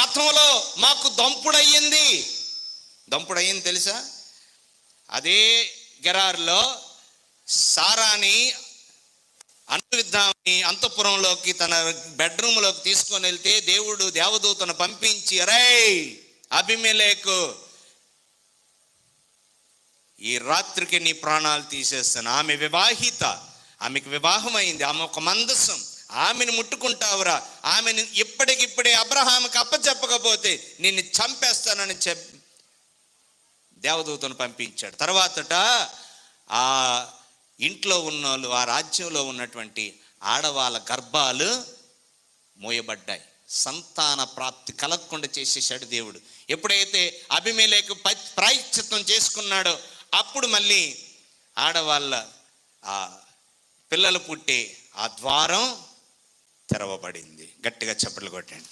గతంలో మాకు దంపుడయ్యింది. దంపుడయ్యింది తెలుసా? అదే గెరారులో సారాని అనువిద్దామని అంతఃపురంలోకి తన బెడ్రూమ్లోకి తీసుకొని వెళ్తే దేవుడు దేవదూతను పంపించి రై అభిమేలేకు ఈ రాత్రికి నీ ప్రాణాలు తీసేస్తాను. ఆమె వివాహిత ఆమెకు వివాహం అయింది ఆమె ఒక మందస్సం ఆమెను ముట్టుకుంటావురా. ఆమెను ఇప్పటికిప్పుడే అబ్రహాంకి అప్పచెప్పకపోతే నిన్ను చంపేస్తానని చెప్ దేవదూతను పంపించాడు. తర్వాతట ఆ ఇంట్లో ఉన్న వాళ్ళు ఆ రాజ్యంలో ఉన్నటువంటి ఆడవాళ్ళ గర్భాలు మోయబడ్డాయి. సంతాన ప్రాప్తి కలగకుండా చేసేసాడు దేవుడు. ఎప్పుడైతే అభిమేలేకు ప- ప్రాయశ్చిత్తం చేసుకున్నాడో అప్పుడు మళ్ళీ ఆడవాళ్ళ ఆ పిల్లలు పుట్టే ఆ ద్వారం తెరవబడింది. గట్టిగా చప్పట్లు కొట్టండి.